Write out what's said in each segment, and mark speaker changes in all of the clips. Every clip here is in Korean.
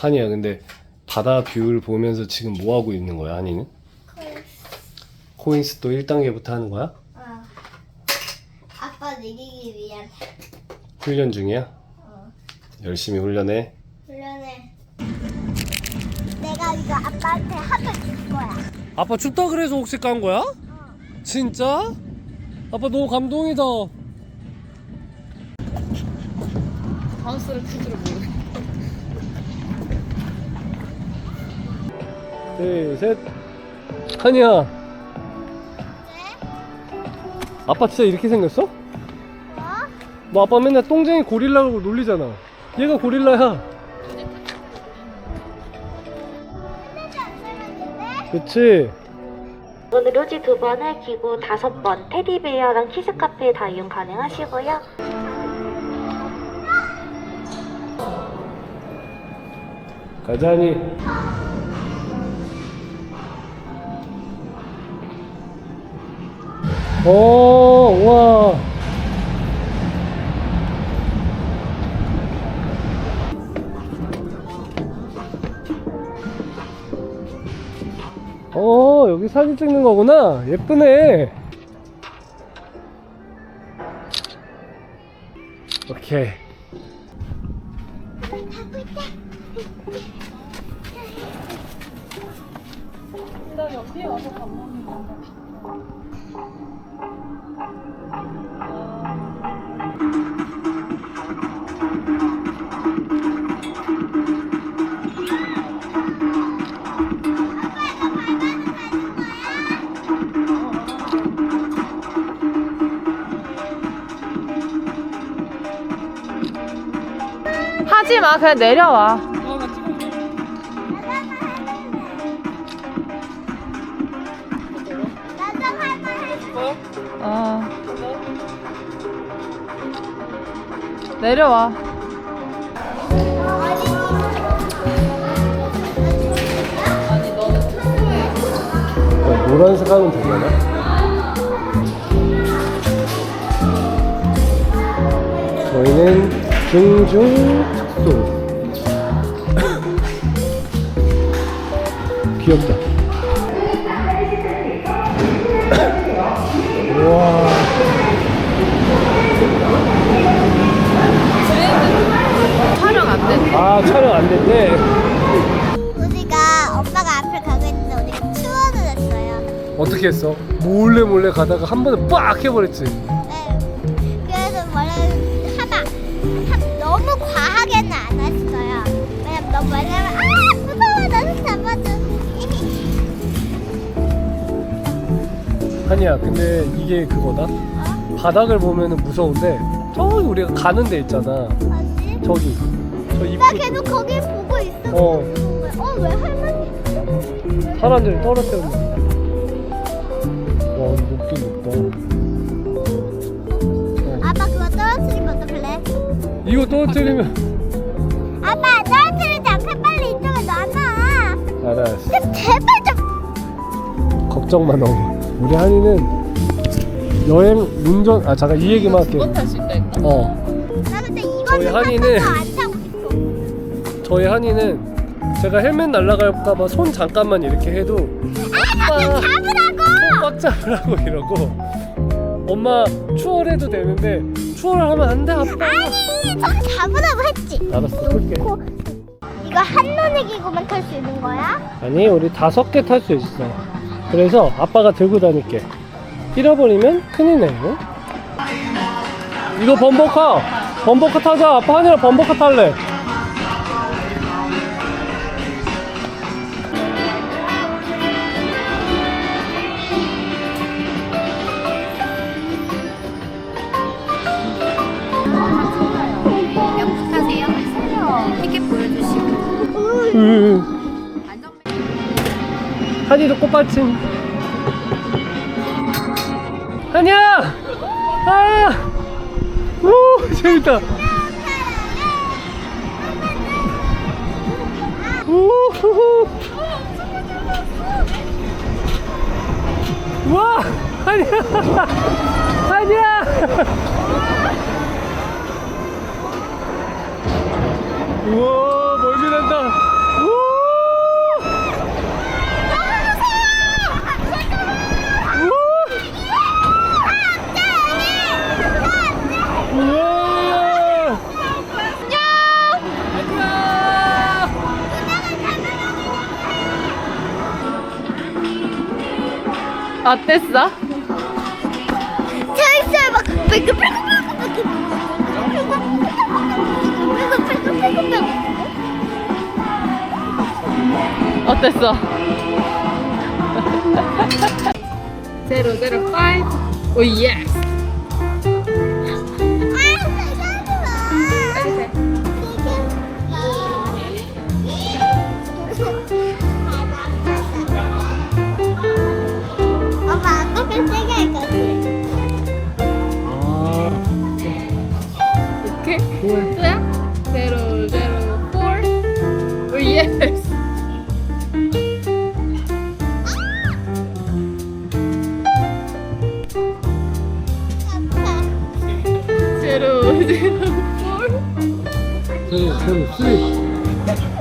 Speaker 1: 한이야 근데 바다 뷰를 보면서 지금 뭐 하고 있는 거야 한이는? 코인스 또 1단계부터 하는 거야?
Speaker 2: 어. 아빠 이기기 위한
Speaker 1: 훈련 중이야?
Speaker 2: 어.
Speaker 1: 열심히 훈련해
Speaker 2: 훈련해. 내가 이거 아빠한테 합을 줄 거야.
Speaker 1: 아빠 춥다 그래서 혹시 깐 거야? 진짜? 아빠 너무 감동이다
Speaker 3: 바운스를 칠 줄을 모르
Speaker 1: 둘셋 한이야 아빠 진짜 이렇게 생겼어?
Speaker 2: 뭐?
Speaker 1: 너 아빠 맨날 똥쟁이 고릴라라고 놀리잖아 얘가 고릴라야 그치?
Speaker 4: 오늘 루지 두 번에 기구 다섯 번, 테디베어랑 키즈카페 다 이용 가능하시고요.
Speaker 1: 가자 한 오, 와. 어, 여기 사진 찍는 거구나. 예쁘네. 오케이.
Speaker 3: 마, 그냥 내려와.
Speaker 2: 어.
Speaker 3: 내려와.
Speaker 1: 야, 노란색 하면 되려나? 저희는 중중 특소 귀엽다 우와
Speaker 3: 촬영 안 돼.
Speaker 1: 아 촬영 안 된대
Speaker 2: 우리가 엄마가 앞을 가고 있는데 우리가 추월을 했어요.
Speaker 1: 어떻게 했어? 몰래 몰래 가다가 한 번에 빡 해버렸지 아니야 근데 이게 그거다
Speaker 2: 어?
Speaker 1: 바닥을 보면은 무서운데 저기 우리가 가는 데 있잖아
Speaker 2: 어디?
Speaker 1: 저기 저 입구
Speaker 2: 나 계속 거기 보고 있어.
Speaker 1: 어.
Speaker 2: 어왜 할머니?
Speaker 1: 사람들이 떨어뜨렸네. 와, 높긴 높다. 어.
Speaker 2: 아빠 그거 떨어뜨리면 어떡할래?
Speaker 1: 이거 떨어뜨리면.
Speaker 2: 아빠 떨어뜨리지 않게 빨리 이쪽에 놔놔.
Speaker 1: 알았어.
Speaker 2: 좀 제발 좀.
Speaker 1: 걱정 마, 너무. 우리 한이는 여행, 운전, 아, 잠깐 이 얘기만 할게.
Speaker 3: 두번 탈수 있다 했나?
Speaker 1: 어.
Speaker 2: 나 근데
Speaker 1: 저희
Speaker 2: 이거는
Speaker 1: 한이는-
Speaker 2: 안 타고 싶어.
Speaker 1: 저희 한이는 제가 헬멧 날아갈까봐 손 잠깐만 이렇게 해도
Speaker 2: 아, 나 잡으라고.
Speaker 1: 꽉 잡으라고 이러고 엄마 추월해도 되는데 추월하면 안 돼, 아빠.
Speaker 2: 아니, 전 잡으라고 했지.
Speaker 1: 알았어, 끌게.
Speaker 2: 이거 한 눈에 끼고만 탈 수 있는 거야?
Speaker 1: 아니 우리 다섯 개 탈 수 있어 그래서 아빠가 들고 다닐게. 잃어버리면 큰일 내요 이거 범버카 범버카 타자. 아빠 하니랑 범버카 탈래 한이도 꽃받침 한이야! 아! 오 재밌다. 우와! 한이야
Speaker 3: 어땠어?
Speaker 2: 철새 막 빼글빼글빼글빼글 빨간
Speaker 3: 어땠어? 제로 제로 파이브 오 예스 004
Speaker 1: Oh yes. Zero, zero, four. Zero,
Speaker 3: zero, three.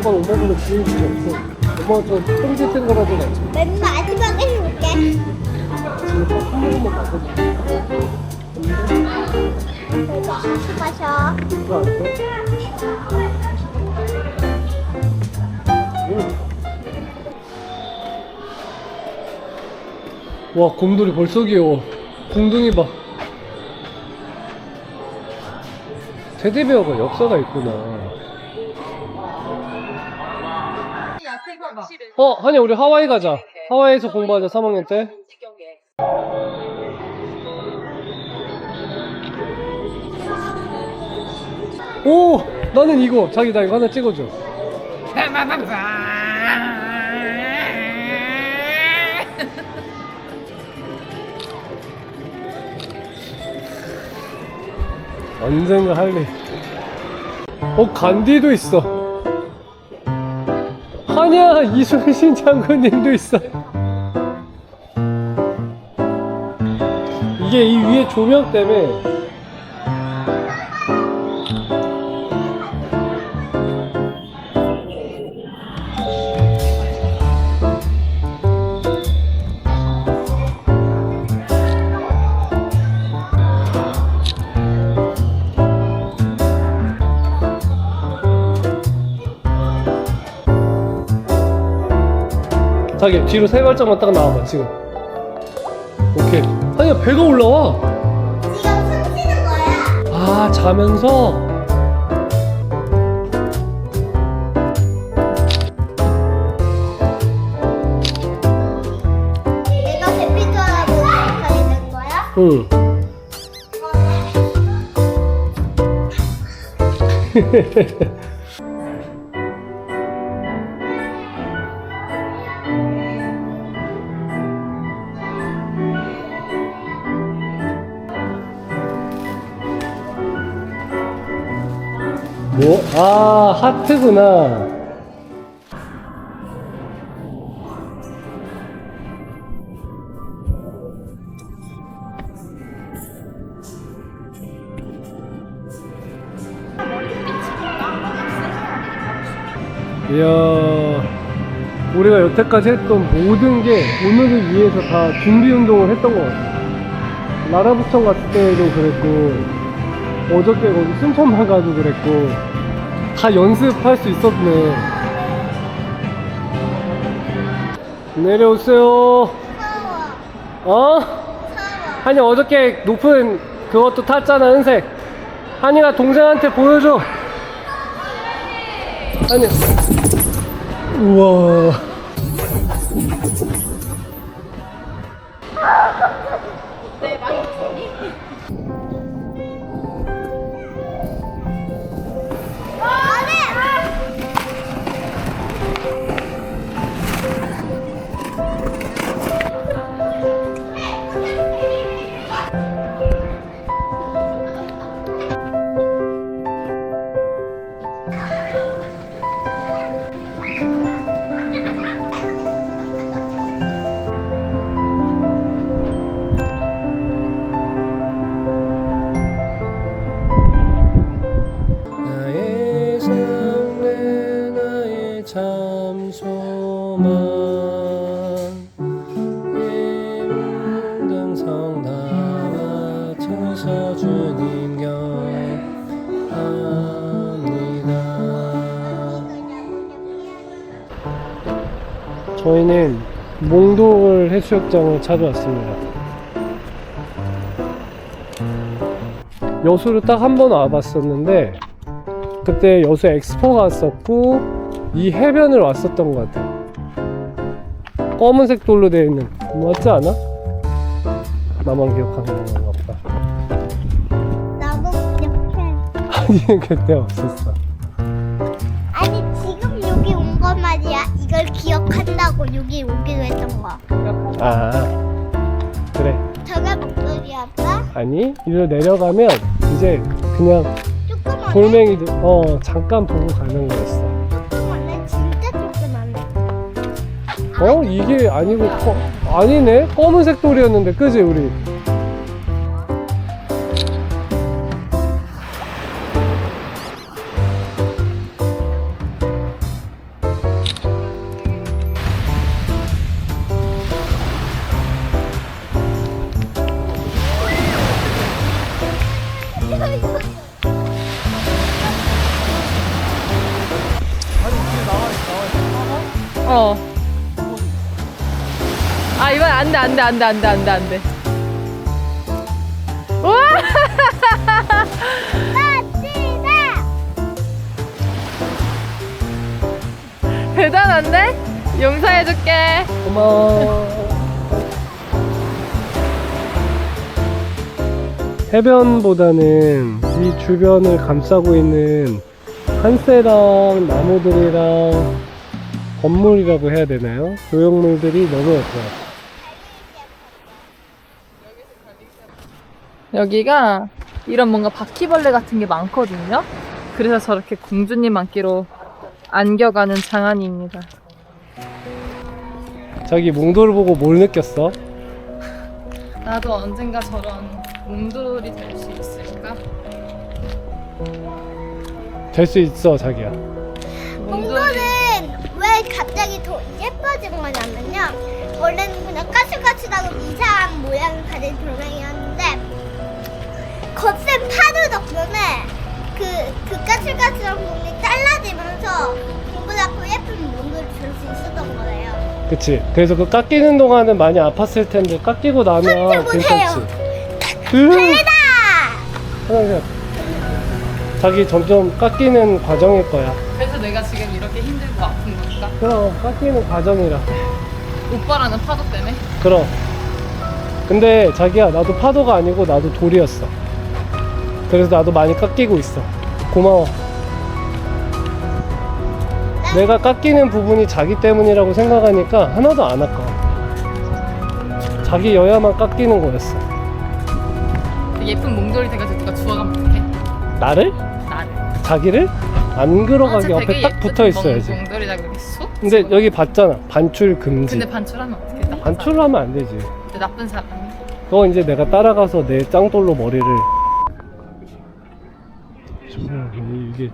Speaker 1: 한번 오버보다 주인 줄이 없어. 오버가 좀 통제된 거라도 낫지
Speaker 2: 맨 마지막에 해볼게.
Speaker 1: 지금 딱한 봤거든
Speaker 2: 그래서 한숨 마셔
Speaker 1: 그거 안 돼? 와 곰돌이 벌써 귀여워. 궁둥이 봐. 테디베어가 역사가 있구나 어 한이 우리 하와이 가자. 하와이에서 공부하자 3학년 때. 오! 나는 이거. 자기 나 이거 하나 찍어줘. 언젠가 할래. 어 간디도 있어 하냐 이순신 장군님도 있어 이게 이 위에 조명 때문에 뒤로 세 발짝만 딱 나와봐 지금. 오케이. 아니야 배가 올라와.
Speaker 2: 지금 숨 쉬는 거야.
Speaker 1: 아 자면서?
Speaker 2: 내가 알고 가게 된 거야?
Speaker 1: 응 하트구나. 이야 우리가 여태까지 했던 모든 게 오늘을 위해서 다 준비 운동을 했던 것 같아 나라부청 갔을 때도 그랬고 어저께 거기 순천만 가도 그랬고 다 연습할 수 있었네. 내려오세요. 어? 한이 어저께 높은 그것도 탔잖아 은색. 한이가 동생한테 보여줘. 한이 우와 수욕장을 찾아왔습니다 여수를 딱 한 번 와봤었는데 그때 여수 엑스포 갔었고 이 해변을 왔었던 것 같아요. 검은색 돌로 되어 있는 맞지 않아? 나만 기억하는 건가 보다.
Speaker 2: 나도 기억해.
Speaker 1: 아니 그때 없었어.
Speaker 2: 기억한다고 여기 오기로 했던 거.
Speaker 1: 아 그래.
Speaker 2: 저게 목소리였어?
Speaker 1: 아니 이리로 내려가면 이제 그냥
Speaker 2: 조그만해.
Speaker 1: 돌멩이들 어 잠깐 보고 가는 거였어.
Speaker 2: 조그만해. 진짜 조그만해.
Speaker 1: 어 이게 아니고 꺼- 아니네 검은색 돌이었는데 그지 우리.
Speaker 3: 안돼 안돼 안돼 안돼. 우와! 대단한데? 용서해줄게.
Speaker 1: 고마워. 해변보다는 이 주변을 감싸고 있는 한세랑 나무들이랑 건물이라고 해야 되나요? 조형물들이 너무 예뻐요.
Speaker 3: 여기가 이런 뭔가 바퀴벌레 같은 게 많거든요. 그래서 저렇게 공주님 안기로 안겨가는 장안입니다.
Speaker 1: 자기 몽돌을 보고 뭘 느꼈어?
Speaker 3: 나도 언젠가 저런 몽돌이 될 수 있을까?
Speaker 1: 될 수 있어, 자기야.
Speaker 2: 몽돌은 왜 갑자기 더 예뻐진 거냐면요. 원래는 그냥 까칠까칠하고 이상한 모양을 가진 돌멩이였는데 거센 파도 덕분에 그, 그 까칠까칠한 부분이 잘라지면서 동그랗고 예쁜 몽돌을 줄 수 있었던 거예요.
Speaker 1: 그치? 그래서 그 깎이는 동안은 많이 아팠을 텐데 깎이고 나면
Speaker 2: 손
Speaker 1: 괜찮지. 으,
Speaker 2: 달다!
Speaker 1: 화장실. 자기 점점 깎이는 과정일 거야.
Speaker 3: 그래서 내가 지금 이렇게 힘들고 아픈 걸까?
Speaker 1: 그럼 깎이는 과정이라.
Speaker 3: 오빠라는 파도 때문에?
Speaker 1: 그럼. 근데 자기야 나도 파도가 아니고 나도 돌이었어. 그래서 나도 많이 깎이고 있어. 고마워. 내가 깎이는 부분이 자기 때문이라고 생각하니까 하나도 안 아까워. 자기 여야만 깎이는 거였어.
Speaker 3: 예쁜 몽돌이 돼가지고 누가 주워가면 어떡해?
Speaker 1: 나를?
Speaker 3: 나를.
Speaker 1: 자기를? 안 그러가게
Speaker 3: 쟤
Speaker 1: 옆에 딱 붙어 있어야지.
Speaker 3: 몽돌이라 그렇게 쏙?
Speaker 1: 근데 여기 봤잖아. 반출 금지.
Speaker 3: 근데 반출하면 어떡해? 나쁜
Speaker 1: 반출을
Speaker 3: 사람.
Speaker 1: 하면 안 되지.
Speaker 3: 나쁜 사람이.
Speaker 1: 그거 이제 내가 따라가서 내 짱돌로 머리를 왜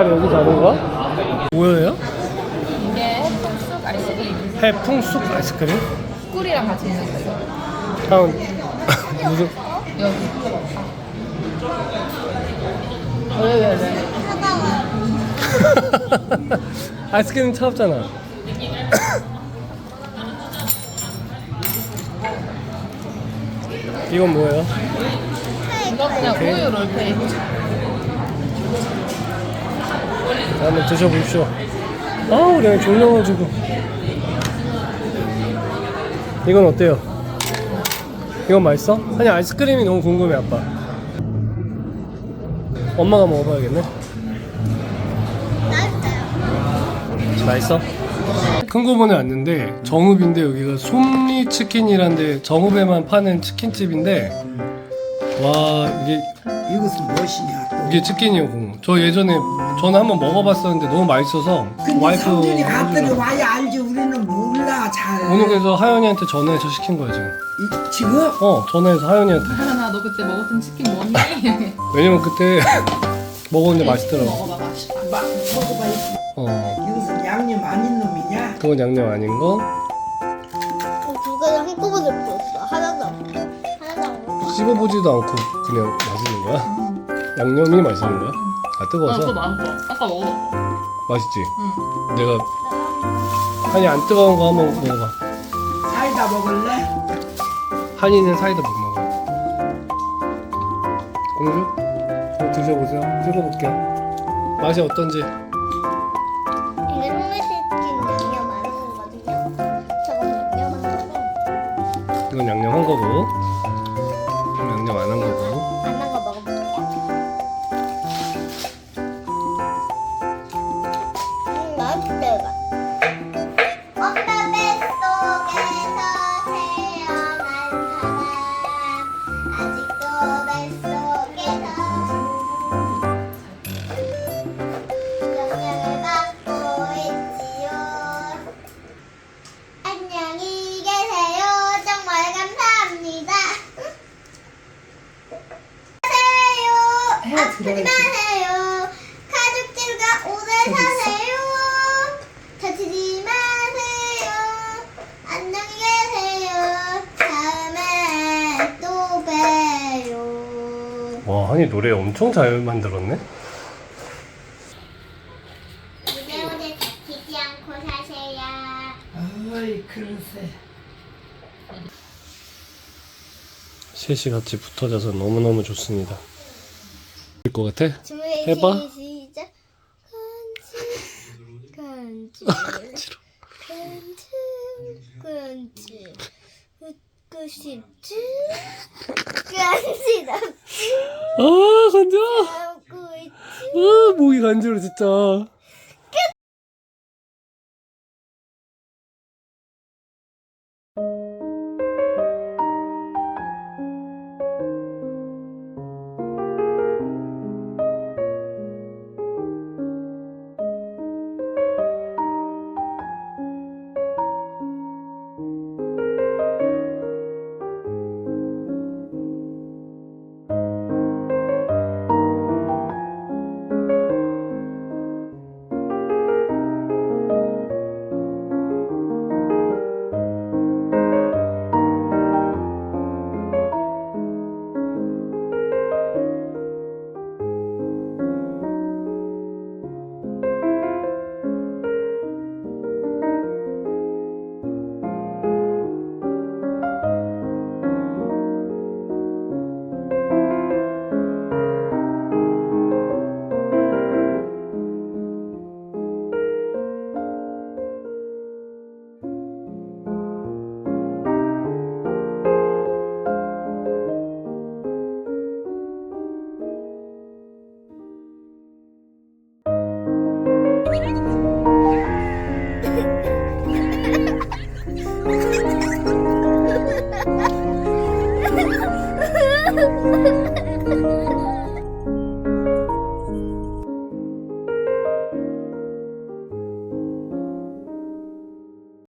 Speaker 1: 잘 여기 자는 거야? 뭐예요?
Speaker 3: 이게 해풍쑥 아이스크림.
Speaker 1: 해풍쑥 아이스크림?
Speaker 3: 꿀이랑 같이
Speaker 1: 있었어요. 무슨
Speaker 3: 여기. 왜, 왜, 왜?
Speaker 1: 아이스크림 차갑잖아. 이건 뭐예요?
Speaker 3: 이거 그냥 우유 롤케이크.
Speaker 1: 한번 드셔보십시오. 아우, 내가 졸려가지고. 이건 어때요? 이건 맛있어? 아니, 아이스크림이 너무 궁금해, 아빠. 엄마가 먹어봐야겠네.
Speaker 2: 맛있어?
Speaker 1: 큰 고번에 왔는데 정읍인데 여기가 솜리 치킨이란데 정읍에만 파는 치킨집인데 와 이게
Speaker 5: 이것은 무엇이냐 또.
Speaker 1: 이게 치킨이고 저 예전에 저는 한번 먹어봤었는데 너무 맛있어서
Speaker 5: 근데 성준이
Speaker 1: 해주려고.
Speaker 5: 갔더니 와야 알지 우리는 몰라 잘.
Speaker 1: 오늘 그래서 하연이한테 전화해서 시킨 거야 지금
Speaker 5: 이, 지금?
Speaker 1: 어 전화해서 하연이한테
Speaker 3: 하연아 너 그때 먹었던 치킨 뭐니?
Speaker 1: 왜냐면 그때 먹었는데 맛있더라고
Speaker 3: 먹어봐 맛있다.
Speaker 5: 마, 먹어봐. 이-
Speaker 1: 어
Speaker 5: 이것은 양념 아닌 놈이냐?
Speaker 1: 그건 양념 아닌 거
Speaker 2: 두 개를 한꺼번에 풀었어. 하나도 안 먹어. 하나도 안 먹어.
Speaker 1: 씹어보지도 않고 그냥 맛있는 거야? 양념이 맛있는 거야? 아 뜨거워서?
Speaker 3: 맛있어. 아까 먹었어.
Speaker 1: 맛있지?
Speaker 3: 응.
Speaker 1: 내가 한이 안 뜨거운 거 한번 먹어봐
Speaker 5: 사이다 먹을래?
Speaker 1: 한이는 사이다 못 먹어 공주? 한번 드셔보세요 찍어볼게요 맛이 어떤지
Speaker 2: 이게 홈메시킨 양념 안 하는 거거든요. 저건 양념 한 거고.
Speaker 1: 이건 양념 한 거고 이건 양념 안 한 거고
Speaker 2: 하세요. 아프지 마세요. 가족들과 오래 사세요. 다치지 마세요. 안녕히 계세요. 다음에 또 봬요.
Speaker 1: 와 한이 노래 엄청 잘 만들었네.
Speaker 2: 오래오래 다치지 않고 사세요.
Speaker 5: 어이 그러세.
Speaker 1: 셋이 같이 붙어져서 너무너무 좋습니다. 될 것 같아? 해봐.
Speaker 2: 시작. 간지 간지
Speaker 1: 간지러
Speaker 2: 간지 간지 웃고 싶지? 간지 남지?
Speaker 1: 아 간지러
Speaker 2: 하고 있지?
Speaker 1: 아 목이 간지러 진짜